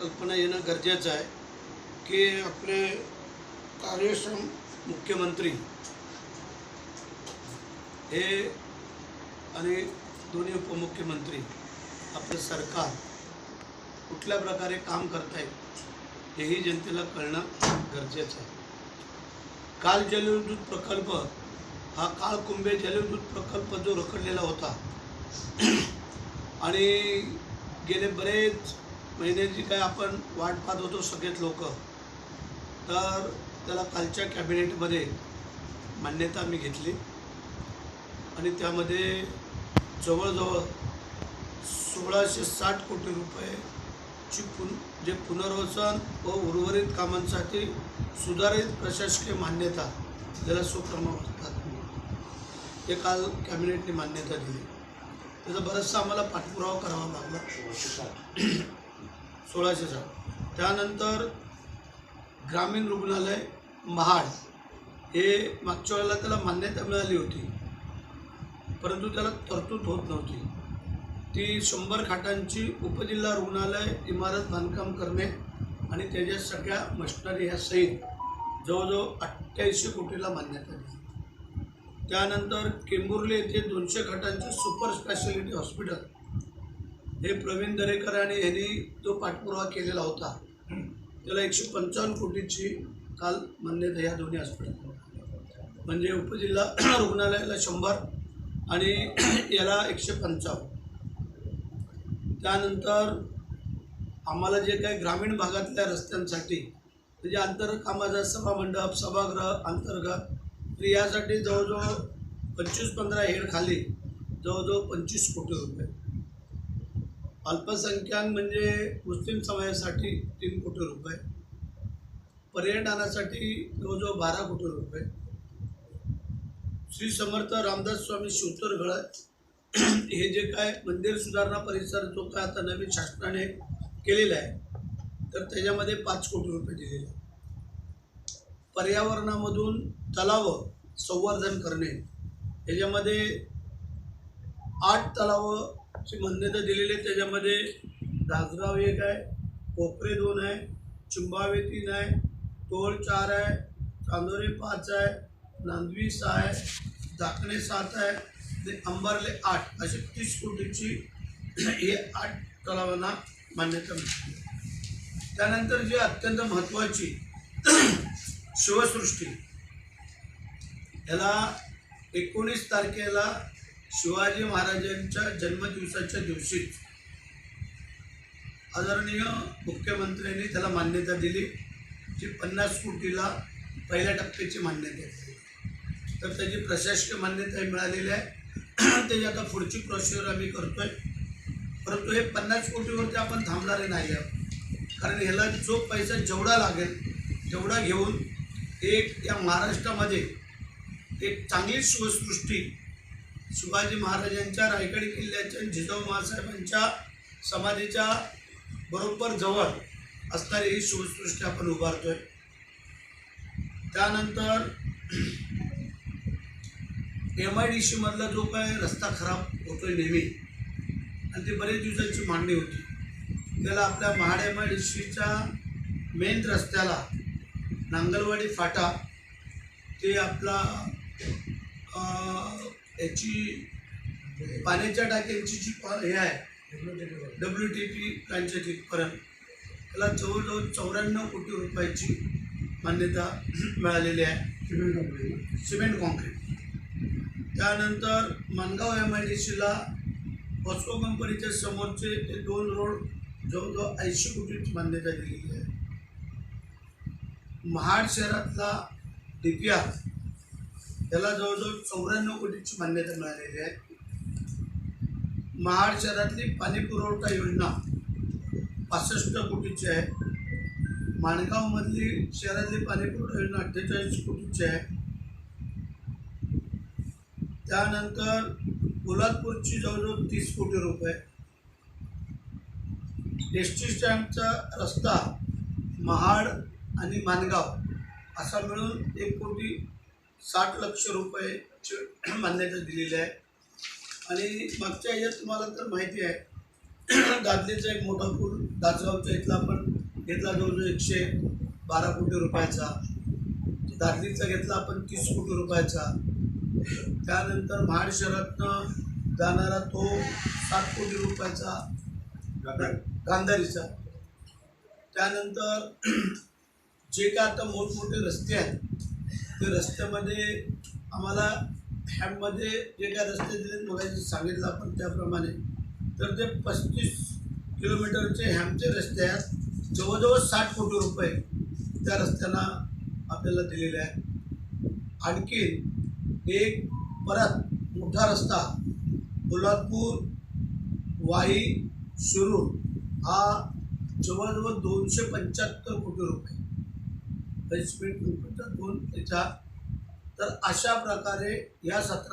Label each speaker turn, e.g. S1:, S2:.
S1: कल्पना येणं गरजेचं आहे की आपले कार्यक्षम मुख्यमंत्री हे आणि दोन्ही उपमुख्यमंत्री आपलं सरकार कुठल्या प्रकारे काम करत हेही जनतेला कळणं गरजेचं आहे. काल जलविद्युत प्रकल्प हा काळ कुंभे जलविद्युत प्रकल्प जो रखडलेला होता आणि गेले बरेच म्हणजे महिन्याची काय आपण वाट पाहत होतो सगळेच लोक तर त्याला कालच्या कॅबिनेटमध्ये मान्यता मी घेतली. आणि त्यामध्ये जवळजवळ सोळाशे साठ कोटी रुपयेची पुन जे पुनर्वसन व उर्वरित कामांसाठी सुधारित प्रशासकीय मान्यता ज्याला सुक्रम म्हणतात. ते काल कॅबिनेटने मान्यता दिली. त्याचा बराचसा आम्हाला पाठपुरावा करावा लागला. सोळाशे साठ त्यानंतर ग्रामीण रुग्णालय महाड हे मागच्या वेळेला त्याला मान्यता मिळाली होती परंतु त्याला तरतूद होत नव्हती. ती शंभर खाटांची उपजिल्हा रुग्णालय इमारत बांधकाम करणे आणि त्याच्या सगळ्या मशिनरी ह्या सहित जवळजवळ अठ्ठ्याऐंशी कोटीला मान्यता दिली. त्यानंतर केंबुर्ली येथे दोनशे खाटांचे सुपर स्पेशालिटी हॉस्पिटल हे प्रवीण दरेकर आणि यांनी जो पाठपुरावा केलेला होता त्याला एकशे पंचावन्न कोटीची काल मान्यता या दोन्ही हॉस्पिटल म्हणजे उपजिल्हा रुग्णालयाला शंभर आणि याला एकशे पंचावन्न. त्यानंतर आम्हाला जे काही ग्रामीण भागातल्या रस्त्यांसाठी म्हणजे अंतर कामाचा सभामंडप सभागृह अंतर्गत तर यासाठी जवळजवळ पंचवीस पंधरा हेड खाली जवळजवळ पंचवीस कोटी रुपये. अल्पसंख्याक म्हणजे मुस्लिम समाजासाठी तीन कोटी रुपये पर्यटनासाठी जवळजवळ बारा कोटी रुपये. श्री समर्थ रामदास स्वामी शिवतरगळ हे जे काय मंदिर सुधारणा परिसर जो काय आता नवीन शासनाने केलेला आहे तर त्याच्यामध्ये पाच कोटी रुपये दिलेले पर्यावरणामधून तलाव संवर्धन करणे याच्यामध्ये आठ ची मान्यता दिलेली आहे. त्याच्यामध्ये दासगाव एक आहे कोपरे दोन आहे चुंबावे तीन आहे टोळ चार आहे चांदोरे पाच आहे नांदवी सहा आहे दाखणे सात आहे आणि अंबरले आठ असे तीस कोटीची हे आठ तलावांना मान्यता मिळते. त्यानंतर जी अत्यंत महत्त्वाची शिवसृष्टी याला एकोणीस तारखेला शिवाजी महाराजांच्या जन्मदिवसाच्या दिवशीच आदरणीय मुख्यमंत्र्यांनी त्याला मान्यता दिली जी पन्नास कोटीला पहिल्या टप्प्याची मान्यता दिली तर त्याची प्रशासकीय मान्यता मिळालेली आहे. त्याची आता पुढची प्रोसिजर आम्ही करतोय. परंतु हे पन्नास कोटीवरती आपण थांबणारे नाही आहोत. कारण ह्याला जो पैसा जेवढा लागेल तेवढा घेऊन एक या महाराष्ट्रामध्ये एक चांगली शिवसृष्टी शिवाजी महाराजांच्या रायगड किल्ल्याच्या जिजाऊ महासाहेबांच्या समाधीच्या बरोबर जवळ असणारी ही शिवसृष्टी आपण उभारतोय. त्यानंतर एम आय डी सीमधला जो काय रस्ता खराब होतोय नेहमी आणि ती बरेच दिवसांची मांडणी होती. त्याला आपल्या महाड एम आय डी सीच्या मेन रस्त्याला नांगलवाडी फाटा ते आपला याची पाण्याच्या टाक्यांची जी हे आहे डब्ल्यू टी पी प्लॅनच्या तिथपर्यंत त्याला जवळजवळ चौऱ्याण्णव कोटी रुपयाची मान्यता मिळालेली आहे. सिमेंट कॉन्क्रीट त्यानंतर मानगाव एम आय डी सीला पॉस्को कंपनीच्या समोरचे ते दोन रोड जवळजवळ ऐंशी कोटीची मान्यता दिलेली आहे. महाड शहरातला डी पी आर त्याला जवळजवळ चौऱ्याण्णव कोटीची मान्यता मिळालेली आहे. महाड शहरातली पाणी पुरवठा योजना पासष्ट कोटीची आहे. माणगावमधली शहरातली पाणी पुरवठा योजना अठ्ठेचाळीस कोटीची आहे. त्यानंतर पोलादपूरची जवळजवळ तीस कोटी रुपये. एस टी स्टँडचा रस्ता महाड आणि माणगाव असा मिळून एक कोटी साठ लक्ष रुपयाची मान्यता दिलेली आहे. आणि मागच्या ह्याच्यात तुम्हाला तर माहिती आहे दादलीचा एक मोठा पूल दासगावच्या इथला आपण घेतला जवळजवळ एकशे बारा कोटी रुपयाचा. दादलीचा घेतला आपण तीस कोटी रुपयाचा. त्यानंतर महाड शहरातनं जाणारा तो सात कोटी रुपयाचा गांधारीचा. त्यानंतर जे काय आता मोठमोठे रस्ते आहेत ते रस्त्यामध्ये आम्हाला हॅममध्ये जे काय रस्ते दिले बघायचे सांगितलं आपण त्याप्रमाणे. तर ते पस्तीस किलोमीटरचे हॅमचे रस्ते आहेत. जवळजवळ साठ कोटी रुपये त्या रस्त्यांना आपल्याला दिलेले आहेत. आणखी एक परत मोठा रस्ता कोल्हापूर वाई सुरू हा जवळजवळ दोनशे पंच्याहत्तर कोटी रुपये. बेसमेंट दोन याचा तर अशा प्रकारे या सत्रा